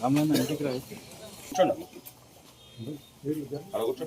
రామన్న ఇంటికి రా. కూర్చోండి. అలా కూర్చో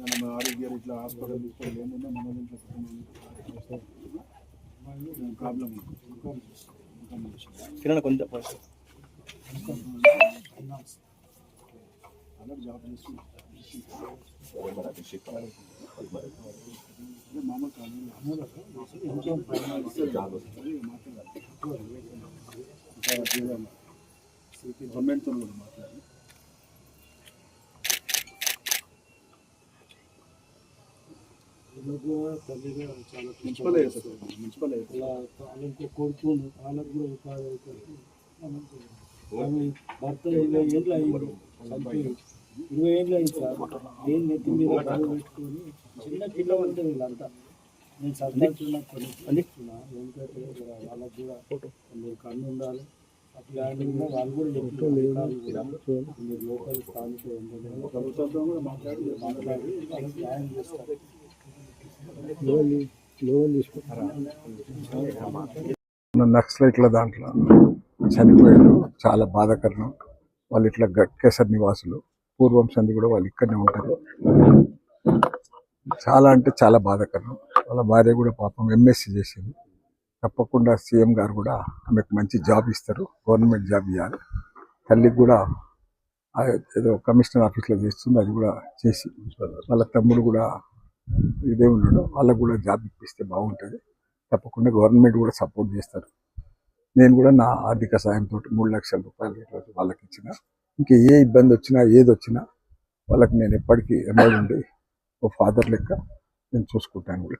మన ఆరోగ్య ఇట్లా హాస్పిటల్ తీసుకొని ఏంటంటే మన ఇంట్లో ప్రాబ్లం కిరణ్ కొంచెం అలా జాబ్ చేసి మరి అభిషేక్ కావాలి. మరి మామూలు కాదు జాబ్ వస్తుంది. గవర్నమెంట్తో కూడా మాట్లాడి మున్సిపల్ చేస్తారు మున్సిపల్ అలా వాళ్ళకి కొడుకు వాళ్ళకు కూడా ఉపాధి అవుతుంది ఆమె భర్త ఇరవై ఏళ్ళు అయింది. చనిపోయి ఇరవై ఏళ్ళు అయింది సార్. నేను నెత్తి మీద పెట్టుకొని చిన్న వీళ్ళంతా. నేను వాళ్ళకి కూడా కన్ను ఉండాలి అట్లా కూడా వాళ్ళు కూడా చెప్తున్నారు మీరు లోకల్ స్థానిక ప్రభుత్వంతో కూడా మాట్లాడి మాట్లాడి న్యాయం చేస్తారు నక్సలైట్ల దాంట్లో చనిపోయారు. చాలా బాధాకరం వాళ్ళు ఇట్లా గట్కేసర్ నివాసులు. పూర్వం సంది కూడా వాళ్ళు ఇక్కడనే ఉంటారు. చాలా అంటే చాలా బాధాకరం వాళ్ళ భార్య కూడా పాపం ఎంఎస్సీ చేసింది. తప్పకుండా సీఎం గారు కూడా ఆమెకు మంచి జాబ్ ఇస్తారు. గవర్నమెంట్ జాబ్ ఇవ్వాలి తల్లికి కూడా ఏదో కమిషనర్ ఆఫీస్లో చేస్తుంది అది కూడా చేసి వాళ్ళ తమ్ముడు కూడా ఇదే ఉన్నాడు. వాళ్ళకు కూడా జాబ్ ఇప్పిస్తే బాగుంటుంది. తప్పకుండా గవర్నమెంట్ కూడా సపోర్ట్ చేస్తారు. నేను కూడా నా ఆర్థిక సాయంతో మూడు లక్షల రూపాయలు ఈరోజు వాళ్ళకి ఇచ్చిన. ఇంకా ఏ ఇబ్బంది వచ్చినా ఏది వచ్చినా వాళ్ళకి నేను ఎప్పటికీ ఎమ్మెల్యే ఉండి ఓ ఫాదర్ లెక్క నేను చూసుకుంటాను కూడా